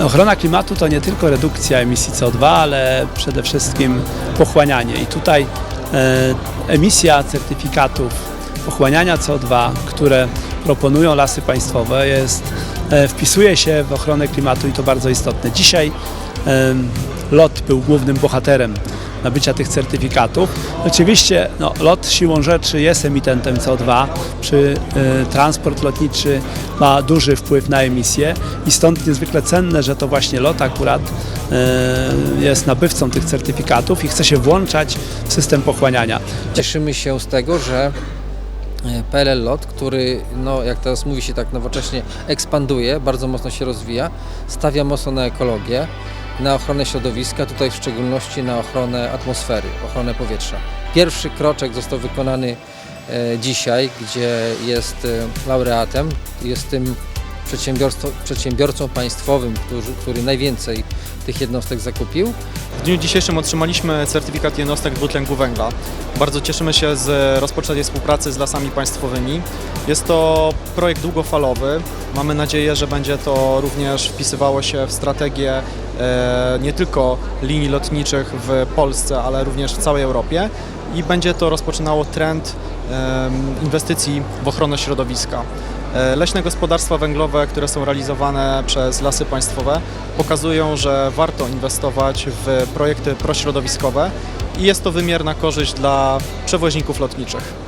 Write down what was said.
Ochrona klimatu to nie tylko redukcja emisji CO2, ale przede wszystkim pochłanianie. I tutaj e, emisja certyfikatów pochłaniania CO2, które proponują lasy państwowe, jest, e, wpisuje się w ochronę klimatu i to bardzo istotne. Dzisiaj em, LOT był głównym bohaterem nabycia tych certyfikatów. Oczywiście no, LOT siłą rzeczy jest emitentem CO2, przy e, transport lotniczy ma duży wpływ na emisję i stąd niezwykle cenne, że to właśnie LOT akurat e, jest nabywcą tych certyfikatów i chce się włączać w system pochłaniania. Cieszymy się z tego, że e, PLL LOT, który, no, jak teraz mówi się tak nowocześnie, ekspanduje, bardzo mocno się rozwija, stawia mocno na ekologię, na ochronę środowiska, tutaj w szczególności na ochronę atmosfery, ochronę powietrza. Pierwszy kroczek został wykonany e, dzisiaj, gdzie jest e, laureatem, jest tym przedsiębiorcą państwowym, który, który najwięcej tych jednostek zakupił. Dniu dzisiejszym otrzymaliśmy certyfikat jednostek dwutlenku węgla. Bardzo cieszymy się z rozpoczęcia współpracy z lasami państwowymi. Jest to projekt długofalowy. Mamy nadzieję, że będzie to również wpisywało się w strategię e, nie tylko linii lotniczych w Polsce, ale również w całej Europie i będzie to rozpoczynało trend inwestycji w ochronę środowiska. E, Leśne gospodarstwa węglowe, które są realizowane przez lasy państwowe, pokazują, że warto inwestować w projekty prośrodowiskowe i jest to wymierna korzyść dla przewoźników lotniczych.